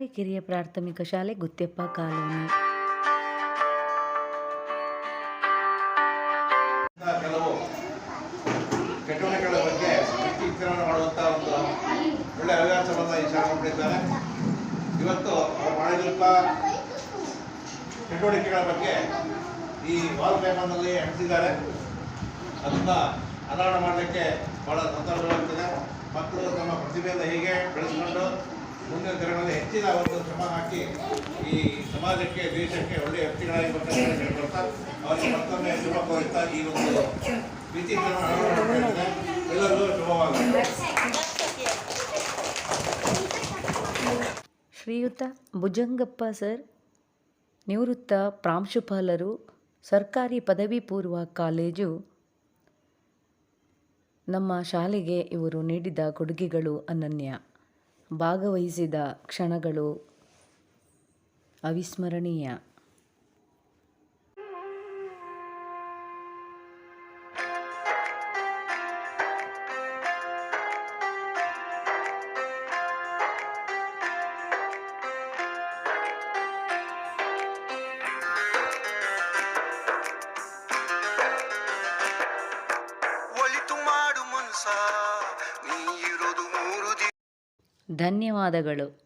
ಕಿರಿಯ ಪ್ರಾಥಮಿಕ ಶಾಲೆ ಗುತ್ತೆಪ್ಪ ಕಾಲೋನಿ. ಕೆಲವು ಚಟುವಟಿಕೆಗಳ ಬಗ್ಗೆ ಚಿತ್ರೀಕರಣ ಮಾಡುವಂಥ ಒಂದು ಒಳ್ಳೆಯ ಹವ್ಯಾಸವನ್ನು ಈ ಶಾಲೆ ಮಾಡಿದ್ದಾರೆ ಇವತ್ತು ಅವರು ಮಾಡಿದಂಥ ಚಟುವಟಿಕೆಗಳ ಬಗ್ಗೆ ಈ ವಾಲ್ ಪೇಪರ್ನಲ್ಲಿ ಅಂಟಿಸಿದ್ದಾರೆ ಅದನ್ನು ಅನಾವರಣ ಮಾಡಲಿಕ್ಕೆ ಬಹಳ ಸಂತೋಷವಾಗ್ತದೆ ಮಕ್ಕಳು ತಮ್ಮ ಪ್ರತಿಭೆಯನ್ನು ಹೀಗೆ ಬೆಳೆಸ್ಕೊಂಡು ಮುಂದಿನ ದಿನಗಳಲ್ಲಿ ಹೆಚ್ಚಿನ ಒಂದು ಶ್ರಮ ಹಾಕಿ ಈ ಸಮಾಜಕ್ಕೆ, ದೇಶಕ್ಕೆ ಒಳ್ಳೆಯ ವ್ಯಕ್ತಿಗಳಾಗಿ ಬರ್ತಾರೆ ಅವರಿಗೆ ಮತ್ತೊಮ್ಮೆ ಶುಭ ಕೋರುತ್ತಾ ಈ ಒಂದು ಪ್ರೀತಿ ಎಲ್ಲರಿಗೂ ಶುಭವಾಗುತ್ತೆ ಶ್ರೀಯುತ ಭುಜಂಗಪ್ಪ ಸರ್, ನಿವೃತ್ತ ಪ್ರಾಂಶುಪಾಲರು, ಸರ್ಕಾರಿ ಪದವಿ ಪೂರ್ವ ಕಾಲೇಜು, ನಮ್ಮ ಶಾಲೆಗೆ ಇವರು ನೀಡಿದ ಕೊಡುಗೆಗಳು ಅನನ್ಯ. ಭಾಗವಹಿಸಿದ ಕ್ಷಣಗಳು ಅವಿಸ್ಮರಣೀಯ. ನೀ ಇರೋದು ಮೂರು ದಿನ. ಧನ್ಯವಾದಗಳು.